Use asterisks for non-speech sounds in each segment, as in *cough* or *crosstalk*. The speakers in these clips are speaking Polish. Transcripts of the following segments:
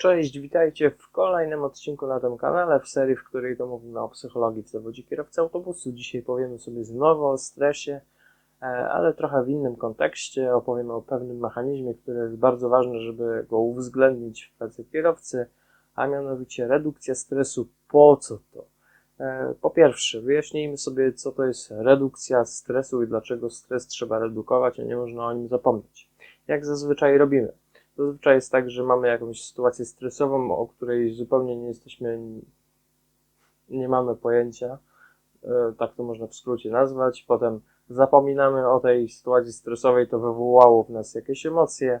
Cześć, witajcie w kolejnym odcinku na tym kanale, w serii, w której to mówimy o psychologii w zawodzie kierowcy autobusu. Dzisiaj powiemy sobie znowu o stresie, e, ale trochę w innym kontekście. Opowiemy o pewnym mechanizmie, który jest bardzo ważny, żeby go uwzględnić w pracy kierowcy, a mianowicie redukcja stresu. Po co to? E, Po pierwsze, wyjaśnijmy sobie, co to jest redukcja stresu i dlaczego stres trzeba redukować, a nie można o nim zapomnieć. Jak zazwyczaj robimy? Zazwyczaj jest tak, że mamy jakąś sytuację stresową, o której zupełnie nie jesteśmy, nie mamy pojęcia, e, tak to można w skrócie nazwać. Potem zapominamy o tej sytuacji stresowej, to wywołało w nas jakieś emocje,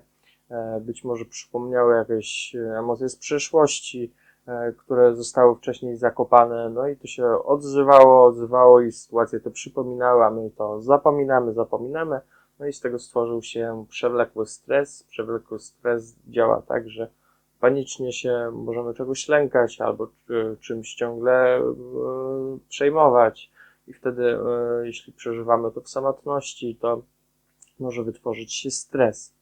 e, być może przypomniały jakieś e, emocje z przeszłości, które zostały wcześniej zakopane, no i to się odzywało, odzywało i sytuacje to przypominały, a my to zapominamy, zapominamy. No i z tego stworzył się przewlekły stres. Przewlekły stres działa tak, że panicznie się możemy czegoś lękać albo czy, czymś ciągle e, przejmować. I wtedy, e, jeśli przeżywamy to w samotności, to może wytworzyć się stres.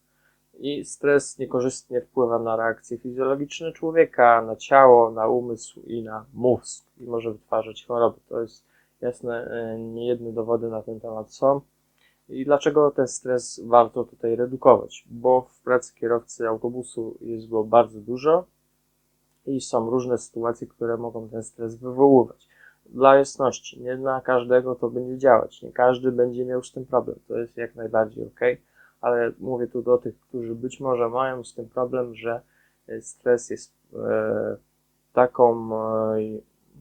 I stres niekorzystnie wpływa na reakcje fizjologiczne człowieka, na ciało, na umysł i na mózg. I może wytwarzać choroby. To jest jasne, e, niejedne dowody na ten temat są. I dlaczego ten stres warto tutaj redukować? Bo w pracy kierowcy autobusu jest go bardzo dużo i są różne sytuacje, które mogą ten stres wywoływać. Dla jasności, nie na każdego to będzie działać, nie każdy będzie miał z tym problem, to jest jak najbardziej ok, ale mówię tu do tych, którzy być może mają z tym problem, że e, stres jest e, taką, e,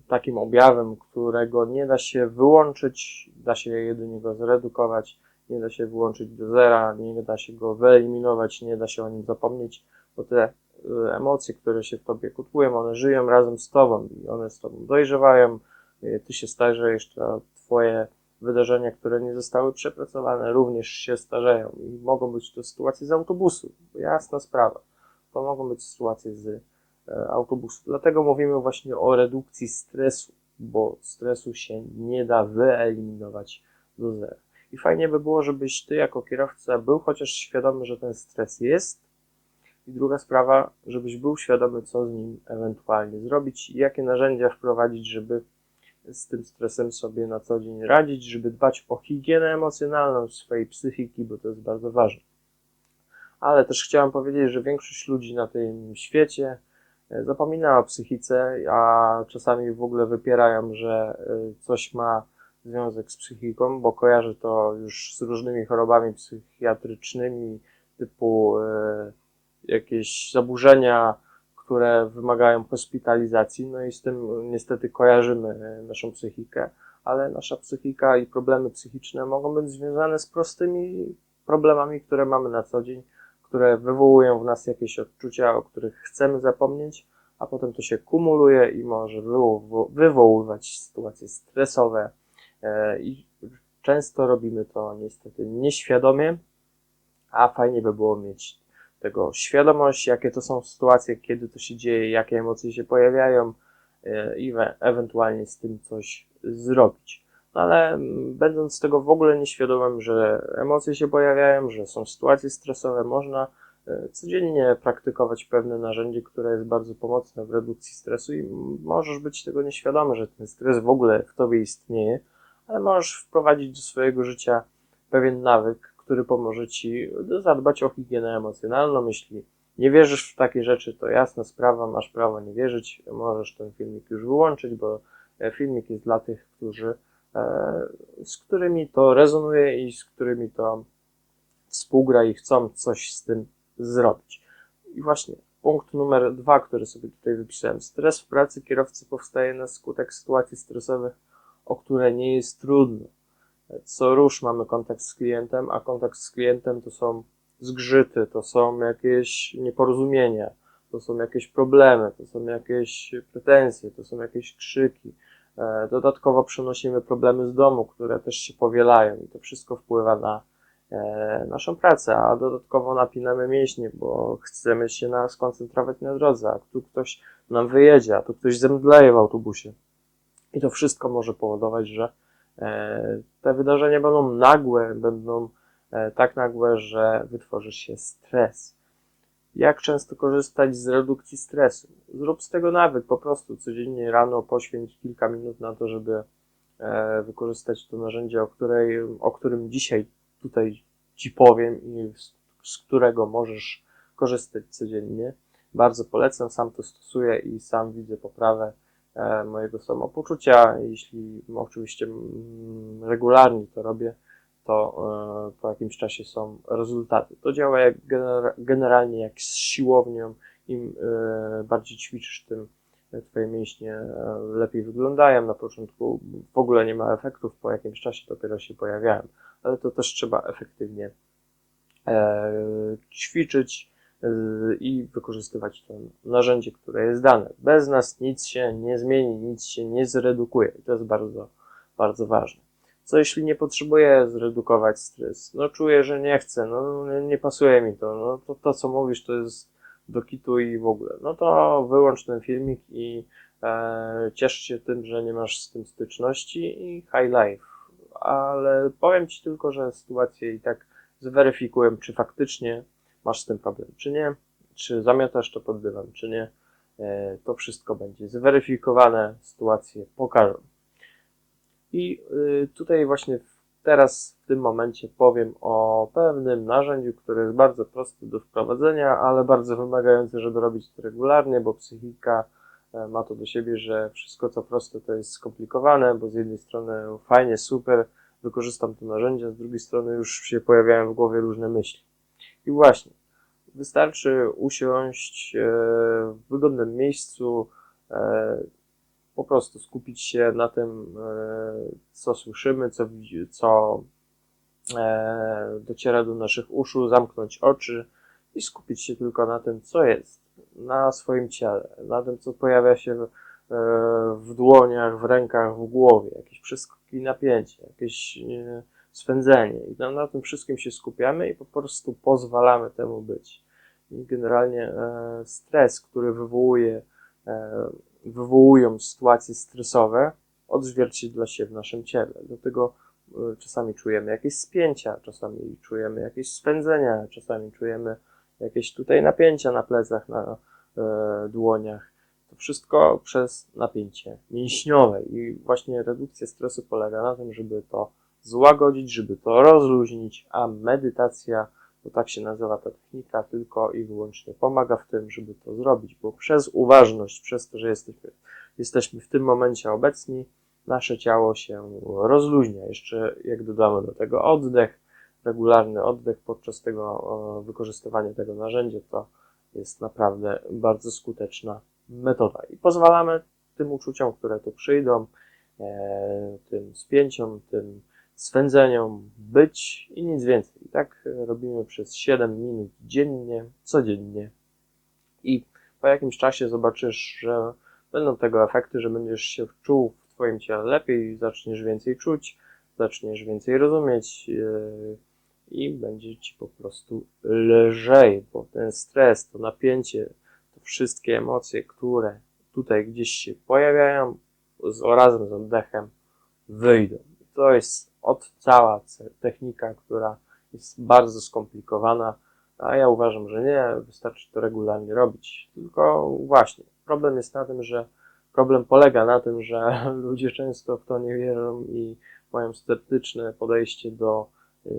takim objawem, którego nie da się wyłączyć, da się jedynie go zredukować nie da się wyłączyć do zera, nie da się go wyeliminować, nie da się o nim zapomnieć, bo te y, emocje, które się w tobie kotłują, one żyją razem z tobą i one z tobą dojrzewają, y, ty się starzejesz, to twoje wydarzenia, które nie zostały przepracowane, również się starzeją i mogą być to sytuacje z autobusu, jasna sprawa. To mogą być sytuacje z e, autobusu. Dlatego mówimy właśnie o redukcji stresu, bo stresu się nie da wyeliminować do zera. I fajnie by było, żebyś ty jako kierowca był chociaż świadomy, że ten stres jest. I druga sprawa, żebyś był świadomy, co z nim ewentualnie zrobić i jakie narzędzia wprowadzić, żeby z tym stresem sobie na co dzień radzić, żeby dbać o higienę emocjonalną swojej psychiki, bo to jest bardzo ważne. Ale też chciałem powiedzieć, że większość ludzi na tym świecie e, zapomina o psychice, a czasami w ogóle wypierają, że e, coś ma związek z psychiką, bo kojarzy to już z różnymi chorobami psychiatrycznymi, typu e, jakieś zaburzenia, które wymagają hospitalizacji, no i z tym niestety kojarzymy naszą psychikę, ale nasza psychika i problemy psychiczne mogą być związane z prostymi problemami, które mamy na co dzień, które wywołują w nas jakieś odczucia, o których chcemy zapomnieć, a potem to się kumuluje i może wywoływać sytuacje stresowe, E, I często robimy to niestety nieświadomie, a fajnie by było mieć tego świadomość, jakie to są sytuacje, kiedy to się dzieje, jakie emocje się pojawiają e, i ewentualnie z tym coś zrobić. No ale mm, będąc tego w ogóle nieświadomym, że emocje się pojawiają, że są sytuacje stresowe, można e, codziennie praktykować pewne narzędzie, które jest bardzo pomocne w redukcji stresu i możesz być tego nieświadomy, że ten stres w ogóle w tobie istnieje ale możesz wprowadzić do swojego życia pewien nawyk, który pomoże ci zadbać o higienę emocjonalną. Jeśli nie wierzysz w takie rzeczy, to jasna sprawa, masz prawo nie wierzyć. Możesz ten filmik już wyłączyć, bo e, filmik jest dla tych, którzy, e, z którymi to rezonuje i z którymi to współgra i chcą coś z tym zrobić. I właśnie punkt numer dwa, który sobie tutaj wypisałem. Stres w pracy kierowcy powstaje na skutek sytuacji stresowych o które nie jest trudno. Co rusz mamy kontakt z klientem, a kontakt z klientem to są zgrzyty, to są jakieś nieporozumienia, to są jakieś problemy, to są jakieś pretensje, to są jakieś krzyki. E, dodatkowo przenosimy problemy z domu, które też się powielają i to wszystko wpływa na e, naszą pracę, a dodatkowo napinamy mięśnie, bo chcemy się na, skoncentrować na drodze, a tu ktoś nam wyjedzie, a tu ktoś zemdleje w autobusie. I to wszystko może powodować, że e, te wydarzenia będą nagłe, będą e, tak nagłe, że wytworzy się stres. Jak często korzystać z redukcji stresu? Zrób z tego nawyk, po prostu codziennie rano poświęć kilka minut na to, żeby e, wykorzystać to narzędzie, o, której, o którym dzisiaj tutaj Ci powiem i z, z którego możesz korzystać codziennie. Bardzo polecam, sam to stosuję i sam widzę poprawę mojego samopoczucia. Jeśli oczywiście mm, regularnie to robię, to e, po jakimś czasie są rezultaty. To działa jak gener- generalnie jak z siłownią. Im e, bardziej ćwiczysz, tym Twoje mięśnie e, lepiej wyglądają. Na początku w ogóle nie ma efektów, po jakimś czasie dopiero się pojawiają, ale to też trzeba efektywnie e, ćwiczyć e, i wykorzystywać to narzędzie, które jest dane. Bez nas nic się nie zmieni, nic się nie zredukuje i to jest bardzo, bardzo ważne. Co jeśli nie potrzebuję zredukować stres? No czuję, że nie chcę, no nie, pasuje mi to, no to, to co mówisz to jest do kitu i w ogóle. No to wyłącz ten filmik i e, ciesz się tym, że nie masz z tym styczności i high life. Ale powiem Ci tylko, że sytuację i tak zweryfikuję, czy faktycznie masz z tym problem, czy nie, czy zamiatasz to pod dywan, czy nie. E, to wszystko będzie zweryfikowane, sytuacje pokażą. I y, tutaj właśnie teraz w tym momencie powiem o pewnym narzędziu, które jest bardzo proste do wprowadzenia, ale bardzo wymagające, żeby robić to regularnie, bo psychika e, ma to do siebie, że wszystko co proste to jest skomplikowane, bo z jednej strony fajnie, super, wykorzystam to narzędzie, z drugiej strony już się pojawiają w głowie różne myśli. I właśnie, wystarczy usiąść e, w wygodnym miejscu, e, po prostu skupić się na tym, e, co słyszymy, co, co dociera do naszych uszu, zamknąć oczy i skupić się tylko na tym, co jest, na swoim ciele, na tym, co pojawia się w, dłoniach, w rękach, w głowie, jakieś przeskoki napięcia, jakieś swędzenie i na, tym wszystkim się skupiamy i po prostu pozwalamy temu być. I generalnie e, stres, który wywołuje e, wywołują sytuacje stresowe, odzwierciedla się w naszym ciele. Dlatego y, czasami czujemy jakieś spięcia, czasami czujemy jakieś swędzenia, czasami czujemy jakieś tutaj napięcia na plecach, na e, dłoniach. To wszystko przez napięcie mięśniowe i właśnie redukcja stresu polega na tym, żeby to złagodzić, żeby to rozluźnić, a medytacja bo tak się nazywa ta technika, tylko i wyłącznie pomaga w tym, żeby to zrobić, bo przez uważność, przez to, że jesteśmy, jesteśmy w tym momencie obecni, nasze ciało się rozluźnia. Jeszcze jak dodamy do tego oddech, regularny oddech podczas tego wykorzystywania tego narzędzia, to jest naprawdę bardzo skuteczna metoda. I pozwalamy tym uczuciom, które tu przyjdą, e, tym spięciom, tym swędzeniom być i nic więcej. I tak robimy przez 7 minut dziennie, codziennie. I po jakimś czasie zobaczysz, że będą tego efekty, że będziesz się czuł w Twoim ciele lepiej, zaczniesz więcej czuć, zaczniesz więcej rozumieć yy, i będzie Ci po prostu lżej, bo ten stres, to napięcie, to wszystkie emocje, które tutaj gdzieś się pojawiają, z, razem z oddechem wyjdą. To jest od cała technika, która jest bardzo skomplikowana, a ja uważam, że nie, wystarczy to regularnie robić. Tylko właśnie, problem jest na tym, że problem polega na tym, że *laughs* ludzie często w to nie wierzą i mają sceptyczne podejście do yy,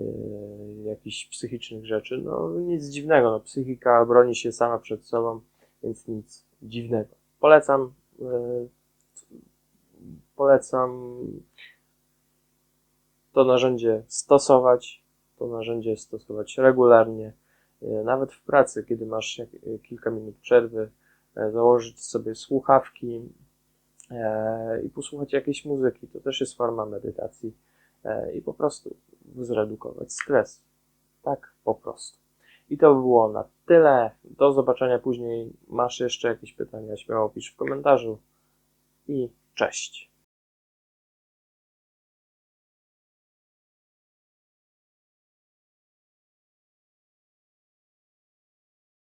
jakichś psychicznych rzeczy. No nic dziwnego, no, psychika broni się sama przed sobą, więc nic dziwnego. Polecam, yy, polecam to narzędzie stosować, to narzędzie stosować regularnie, e, nawet w pracy, kiedy masz e, kilka minut przerwy, e, założyć sobie słuchawki i posłuchać jakiejś muzyki. To też jest forma medytacji i po prostu zredukować stres. Tak po prostu. I to by było na tyle. Do zobaczenia później. Masz jeszcze jakieś pytania, śmiało pisz w komentarzu. I cześć.